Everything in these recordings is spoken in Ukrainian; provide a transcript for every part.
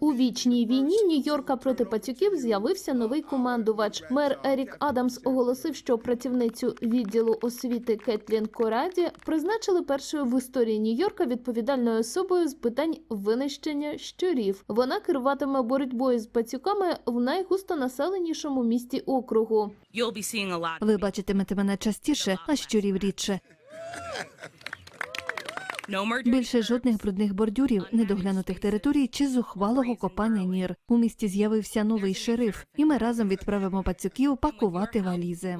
У вічній війні Нью-Йорка проти пацюків з'явився новий командувач. Мер Ерік Адамс оголосив, що працівницю відділу освіти Кетлін Кораді призначили першою в історії Нью-Йорка відповідальною особою з питань винищення щурів. Вона керуватиме боротьбою з пацюками в найгустонаселенішому місті округу. You'll be seeing a lot. Ви бачитимете мене частіше, а щурів рідше. Більше жодних брудних бордюрів, недоглянутих територій чи зухвалого копання нір. У місті з'явився новий шериф, і ми разом відправимо пацюків пакувати валізи.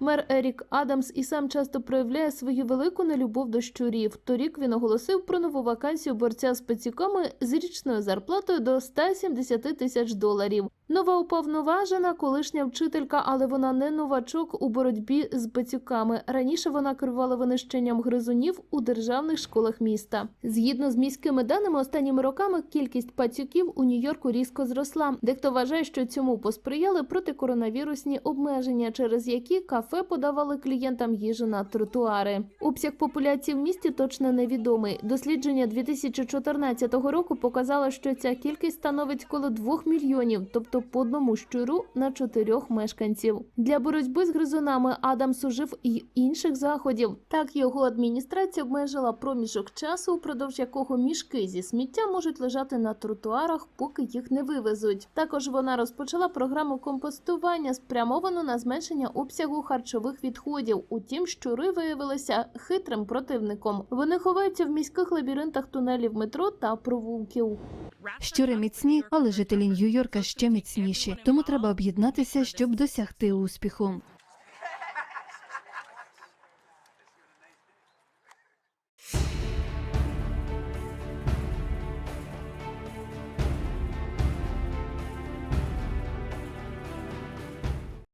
Мер Ерік Адамс і сам часто проявляє свою велику нелюбов до щурів. Торік він оголосив про нову вакансію борця з пацюками з річною зарплатою до 170 тисяч доларів. Нова уповноважена колишня вчителька, але вона не новачок у боротьбі з пацюками. Раніше вона керувала винищенням гризунів у державних школах міста. Згідно з міськими даними, останніми роками кількість пацюків у Нью-Йорку різко зросла. Дехто вважає, що цьому посприяли протикоронавірусні обмеження, через які кафе подавали клієнтам їжу на тротуари. Обсяг популяції в місті точно невідомий. Дослідження 2014 року показало, що ця кількість становить коло 2 мільйонів, тобто по одному щуру на чотирьох мешканців. Для боротьби з гризунами Адамс ужив і інших заходів. Так його адміністрація обмежила проміжок часу, упродовж якого мішки зі сміття можуть лежати на тротуарах, поки їх не вивезуть. Також вона розпочала програму компостування, спрямовану на зменшення обсягу харчових відходів. Утім, щури виявилися хитрим противником. Вони ховаються в міських лабіринтах тунелів метро та провулків. Щури міцні, але жителі Нью-Йорка ще міцніші. Тому треба об'єднатися, щоб досягти успіху.